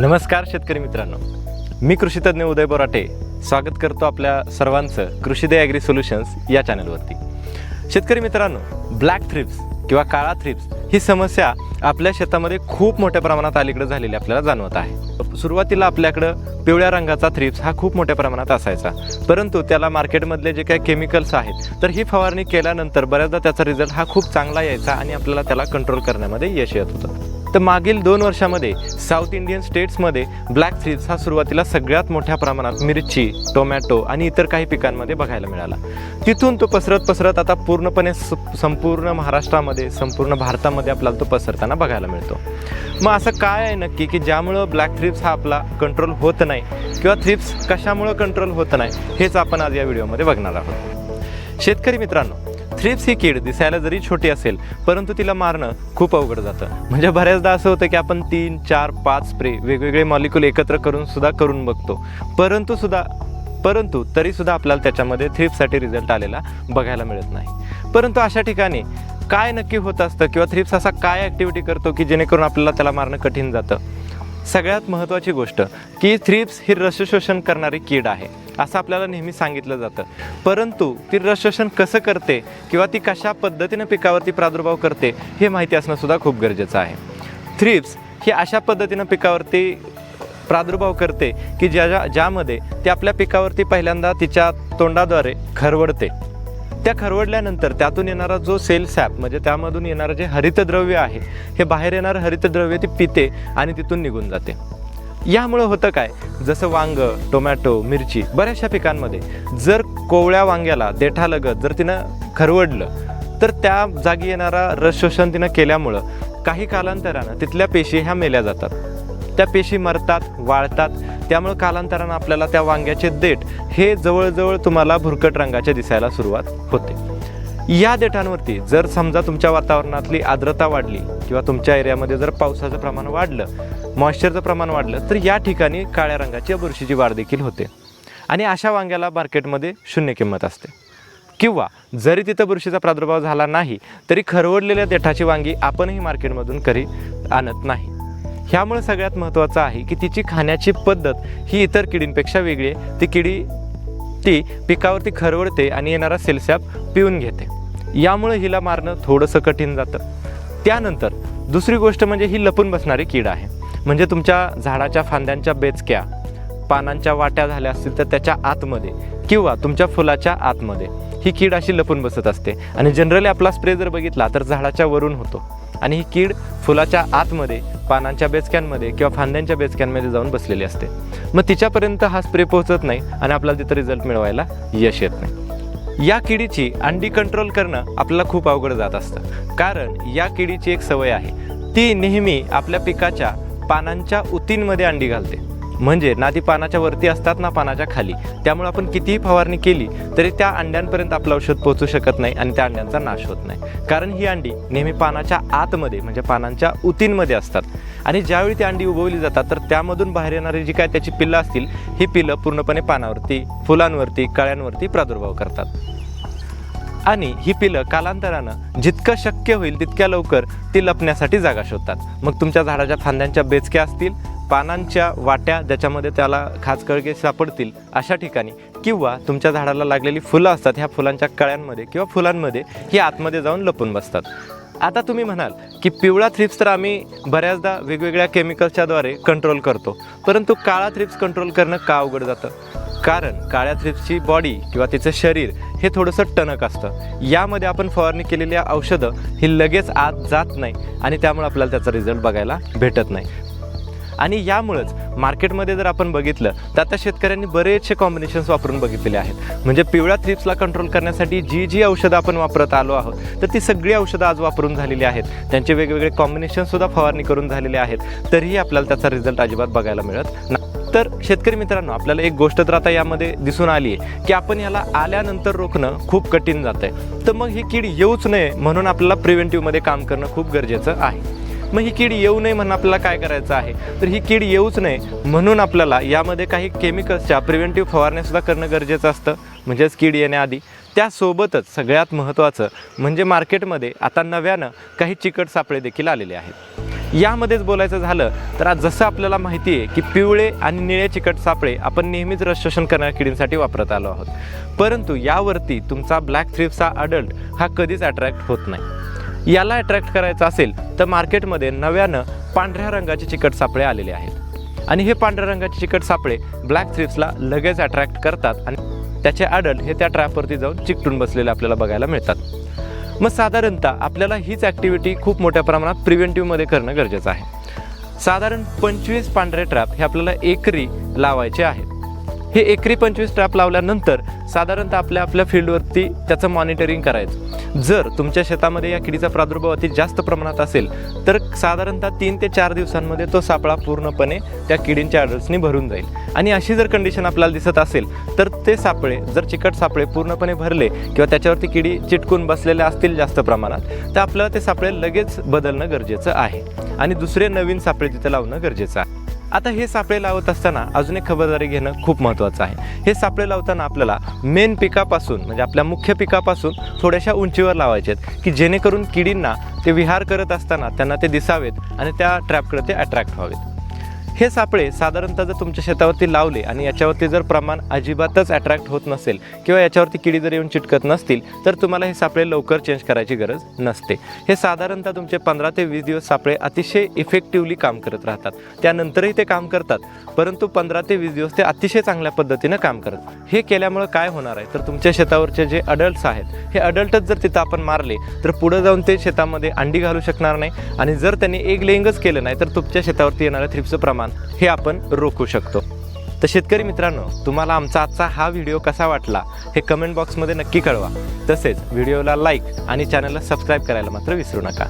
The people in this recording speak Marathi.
नमस्कार शेतकरी मित्रांनो. मी कृषीतज्ञ उदय बोराटे. स्वागत करतो आपल्या सर्वांचं कृषीदे ॲग्री सोल्युशन्स या चॅनलवरती. शेतकरी मित्रांनो ब्लॅक थ्रिप्स किंवा काळा थ्रिप्स ही समस्या आपल्या शेतामध्ये खूप मोठ्या प्रमाणात अलीकडे झालेली आपल्याला जाणवत आहे. सुरुवातीला आपल्याकडं पिवळ्या रंगाचा थ्रिप्स हा खूप मोठ्या प्रमाणात असायचा. परंतु त्याला मार्केटमधले जे काही केमिकल्स आहेत तर ही फवारणी केल्यानंतर बऱ्याचदा त्याचा रिझल्ट हा खूप चांगला यायचा आणि आपल्याला त्याला कंट्रोल करण्यामध्ये यश येत होतं. तर मागील दोन वर्षामध्ये साऊथ इंडियन स्टेट्समध्ये ब्लॅक फ्रीज हा सुरुवातीला सगळ्यात मोठ्या प्रमाणात मिरची टोमॅटो आणि इतर काही पिकांमध्ये बघायला मिळाला. तिथून तो पसरत पसरत आता पूर्णपणे स- संपूर्ण महाराष्ट्रामध्ये संपूर्ण भारतामध्ये आपल्याला तो पसरताना बघायला मिळतो. मग असं काय आहे नक्की की ज्यामुळं ब्लॅक थ्रिप्स हा आपला कंट्रोल होत नाही किंवा थ्रिप्स कशामुळं कंट्रोल होत नाही हेच आपण आज या व्हिडिओमध्ये बघणार आहोत. शेतकरी मित्रांनो थ्रिप्स ही कीड दिसायला जरी छोटी असेल परंतु तिला मारणं खूप अवघड जातं. म्हणजे बऱ्याचदा असं होतं की आपण तीन चार पाच स्प्रे वेगवेगळे मॉलिक्यूल एकत्र करून सुद्धा करून बघतो. परंतु सुद्धा परंतु तरीसुद्धा आपल्याला त्याच्यामध्ये थ्रिप्ससाठी रिझल्ट आलेला बघायला मिळत नाही. परंतु अशा ठिकाणी काय नक्की होत असतं किंवा थ्रिप्स असा काय ॲक्टिव्हिटी करतो की जेणेकरून आपल्याला त्याला मारणं कठीण जातं? सगळ्यात महत्त्वाची गोष्ट की थ्रिप्स ही रसशोषण करणारी कीड आहे असं आपल्याला नेहमी सांगितलं जातं. परंतु ती रसशोषण कसं करते किंवा ती कशा पद्धतीनं पिकावरती प्रादुर्भाव करते हे माहिती असणं सुद्धा खूप गरजेचं आहे. थ्रिप्स ही अशा पद्धतीनं पिकावरती प्रादुर्भाव करते की ज्या ज्या ज्यामध्ये ती आपल्या पिकावरती पहिल्यांदा तिच्या तोंडाद्वारे खरवडते. त्या खरवडल्यानंतर त्यातून येणारा जो सेल सॅप म्हणजे त्यामधून येणारं जे हरितद्रव्य आहे हे बाहेर येणारं हरितद्रव्य ती पिते आणि तिथून निघून जाते. यामुळं होतं काय? जसं वांग टोमॅटो मिरची बऱ्याचशा पिकांमध्ये जर कोवळ्या वांग्याला देठालगत जर तिनं खरवडलं तर त्या जागी येणारा रस शोषण तिनं केल्यामुळं काही कालांतरानं तिथल्या पेशी ह्या मेल्या जातात. त्या पेशी मरतात वाळतात. त्यामुळे कालांतरानं आपल्याला त्या वांग्याचे देठ हे जवळजवळ तुम्हाला भुरकट रंगाचे दिसायला सुरुवात होते. या देठांवरती जर समजा तुमच्या वातावरणातली आर्द्रता वाढली किंवा तुमच्या एरियामध्ये जर पावसाचं प्रमाण वाढलं मॉइश्चरचं प्रमाण वाढलं तर या ठिकाणी काळ्या रंगाची बुरशीची वाढ देखील होते. आणि अशा वांग्याला मार्केटमध्ये शून्य किंमत असते. किंवा जरी तिथं बुरशीचा प्रादुर्भाव झाला नाही तरी खरवडलेल्या देठाची वांगी आपणही मार्केटमधून कधी आणत नाही. ह्यामुळे सगळ्यात महत्त्वाचं आहे की तिची खाण्याची पद्धत ही इतर किडींपेक्षा वेगळी आहे. ती किडी ती पिकावरती खरवडते आणि येणारा सेल्सॅप पिऊन घेते. यामुळे हिला मारणं थोडंसं कठीण जातं. त्यानंतर दुसरी गोष्ट म्हणजे ही लपून बसणारी कीड आहे. म्हणजे तुमच्या झाडाच्या फांद्यांच्या बेचक्या पानांच्या वाट्या झाल्या असतील तर त्याच्या आतमध्ये किंवा तुमच्या फुलाच्या आतमध्ये ही कीड अशी लपून बसत असते. आणि जनरली आपला स्प्रे जर बघितला तर झाडाच्या वरून होतो. आणि ही कीड फुलाच्या आतमध्ये पानांच्या बेचक्यांमध्ये किंवा फांद्यांच्या बेचक्यांमध्ये जाऊन बसलेली असते. मग तिच्यापर्यंत हा स्प्रे पोहोचत नाही आणि आपल्याला तिथं रिझल्ट मिळवायला यश येत नाही. या किडीची अंडी कंट्रोल करणं आपल्याला खूप अवघड जात असतं. कारण या किडीची एक सवय आहे. ती नेहमी आपल्या पिकाच्या पानांच्या उतींमध्ये अंडी घालते. म्हणजे ना ती पानाच्या वरती असतात ना पानाच्या खाली. त्यामुळे आपण कितीही फवारणी केली तरी त्या अंड्यांपर्यंत आपलं औषध पोहोचू शकत नाही आणि त्या अंड्यांचा नाश होत नाही. कारण ही अंडी नेहमी पानाच्या आतमध्ये म्हणजे पानांच्या उतींमध्ये असतात. आणि ज्यावेळी ती अंडी उगवली जातात तर त्यामधून बाहेर येणारी जी काय त्याची पिल्लं असतील ही पिल्लं पूर्णपणे पानावरती फुलांवरती कळ्यांवरती प्रादुर्भाव करतात. आणि ही पिलं कालांतरानं जितकं शक्य होईल तितक्या लवकर ती लपण्यासाठी जागा शोधतात. मग तुमच्या झाडाच्या फांद्यांच्या बेचक्या असतील पानांच्या वाट्या ज्याच्यामध्ये त्याला खाचकळगे सापडतील अशा ठिकाणी किंवा तुमच्या झाडाला लागलेली फुलं असतात ह्या फुलांच्या कळ्यांमध्ये किंवा फुलांमध्ये ही आतमध्ये जाऊन लपून बसतात. आता तुम्ही म्हणाल की पिवळा थ्रिप्स तर आम्ही बऱ्याचदा वेगवेगळ्या केमिकल्सच्याद्वारे कंट्रोल करतो परंतु काळा थ्रिप्स कंट्रोल करणं का अवघड जातं? कारण काळ्या थ्रिप्सची बॉडी किंवा तिचं शरीर हे थोडंसं टणक असतं. यामध्ये आपण फवारणी केलेली औषधं ही लगेच आत जात नाही आणि त्यामुळे आपल्याला त्याचा रिझल्ट बघायला भेटत नाही. आणि यामुळंच मार्केटमध्ये जर आपण बघितलं तर आता शेतकऱ्यांनी बरेचसे कॉम्बिनेशन्स वापरून बघितलेले आहेत. म्हणजे पिवळ्या थ्रिप्सला कंट्रोल करण्यासाठी जी जी औषधं आपण वापरत आलो आहोत तर ती सगळी औषधं आज वापरून झालेली आहेत. त्यांचे वेगवेगळे कॉम्बिनेशनसुद्धा फवारणी करून झालेले आहेत. तरीही आपल्याला त्याचा रिझल्ट अजिबात बघायला मिळत नाही तर शेतकरी मित्रांनो आपल्याला एक गोष्ट तर आता यामध्ये दिसून आली आहे की आपण याला आल्यानंतर रोखणं खूप कठीण जात आहे तर मग ही कीड येऊच नये म्हणून आपल्याला प्रिव्हेंटिव्हमध्ये काम करणं खूप गरजेचं आहे. मग ही कीड येऊ नये म्हणून आपल्याला काय करायचं आहे? तर ही कीड येऊच नये म्हणून आपल्याला यामध्ये काही केमिकल्सच्या प्रिव्हेंटिव्ह फवारण्यासुद्धा करणं गरजेचं असतं. म्हणजेच कीड येण्याआधी. त्यासोबतच सगळ्यात महत्त्वाचं म्हणजे मार्केटमध्ये आता नव्यानं काही चिकट सापळे देखील आलेले आहेत. यामध्येच बोलायचं झालं तर आज जसं आपल्याला माहिती आहे की पिवळे आणि निळे चिकट सापळे आपण नेहमीच रस शोषण करणाऱ्या किडींसाठी वापरत आलो आहोत. परंतु यावरती तुमचा ब्लॅक थ्रिप्सचा अडल्ट हा कधीच अट्रॅक्ट होत नाही. याला अट्रॅक्ट करायचं असेल तर मार्केटमध्ये नव्यानं पांढऱ्या रंगाचे चिकट सापळे आलेले आहेत. आणि हे पांढऱ्या रंगाचे चिकट सापळे ब्लॅक थ्रिप्सला लगेच अट्रॅक्ट करतात आणि त्याचे अडल्ट हे त्या ट्रॅपवरती जाऊन चिकटून बसलेले आपल्याला बघायला मिळतात. मग साधारणतः आपल्याला हीच ॲक्टिव्हिटी खूप मोठ्या प्रमाणात प्रिव्हेंटिव्हमध्ये करणं गरजेचं आहे. साधारण पंचवीस पांढरे ट्रॅप हे आपल्याला एकरी लावायचे आहेत. हे एकरी पंचवीस ट्रॅप लावल्यानंतर साधारणतः आपल्या आपल्या फील्डवरती त्याचं मॉनिटरिंग करायचं. जर तुमच्या शेतामध्ये या किडीचा प्रादुर्भाव अति जास्त प्रमाणात असेल तर साधारणतः तीन ते चार दिवसांमध्ये तो सापळा पूर्णपणे त्या किडींच्या अडल्ट्सनी भरून जाईल. आणि अशी जर कंडिशन आपल्याला दिसत असेल तर ते सापळे जर चिकट सापळे पूर्णपणे भरले किंवा त्याच्यावरती किडी चिटकून बसलेल्या असतील जास्त प्रमाणात तर आपल्याला ते सापळे लगेच बदलणं गरजेचं आहे. आणि दुसरे नवीन सापळे तिथे लावणं गरजेचं आहे. आता हे सापळे लावत असताना अजून एक खबरदारी घेणं खूप महत्त्वाचं आहे. हे सापळे लावताना आपल्याला मेन पिकापासून म्हणजे आपल्या मुख्य पिकापासून थोड्याशा उंचीवर लावायचे आहेत की जेणेकरून किडींना ते विहार करत असताना त्यांना ते दिसावेत आणि त्या ट्रॅपकडे ते अट्रॅक्ट व्हावेत. हे सापळे साधारणतः जर तुमच्या शेतावरती लावले आणि याच्यावरती जर प्रमाण अजिबातच अट्रॅक्ट होत नसेल किंवा याच्यावरती किडी जर येऊन चिटकत नसतील तर तुम्हाला हे सापळे लवकर चेंज करायची गरज नसते. हे साधारणतः तुमचे पंधरा ते वीस दिवस सापळे अतिशय इफेक्टिव्हली काम करत राहतात. त्यानंतरही ते काम करतात परंतु पंधरा ते वीस दिवस ते अतिशय चांगल्या पद्धतीनं काम करतात हे केल्यामुळं काय होणार आहे? तर तुमच्या शेतावरचे जे अडल्ट्स आहेत हे अडल्टच जर तिथं आपण मारले तर पुढं जाऊन ते शेतामध्ये अंडी घालू शकणार नाही. आणि जर त्यांनी एक लेंगच केलं नाही तर तुमच्या शेतावरती येणाऱ्या थ्रिप्सचं प्रमाण हे आपण रोखू शकतो. तर शेतकरी मित्रांनो तुम्हाला आमचा आजचा हा व्हिडिओ कसा वाटला हे कमेंट बॉक्समध्ये नक्की कळवा. तसेच व्हिडिओला लाईक आणि चॅनलला सबस्क्राईब करायला मात्र विसरू नका.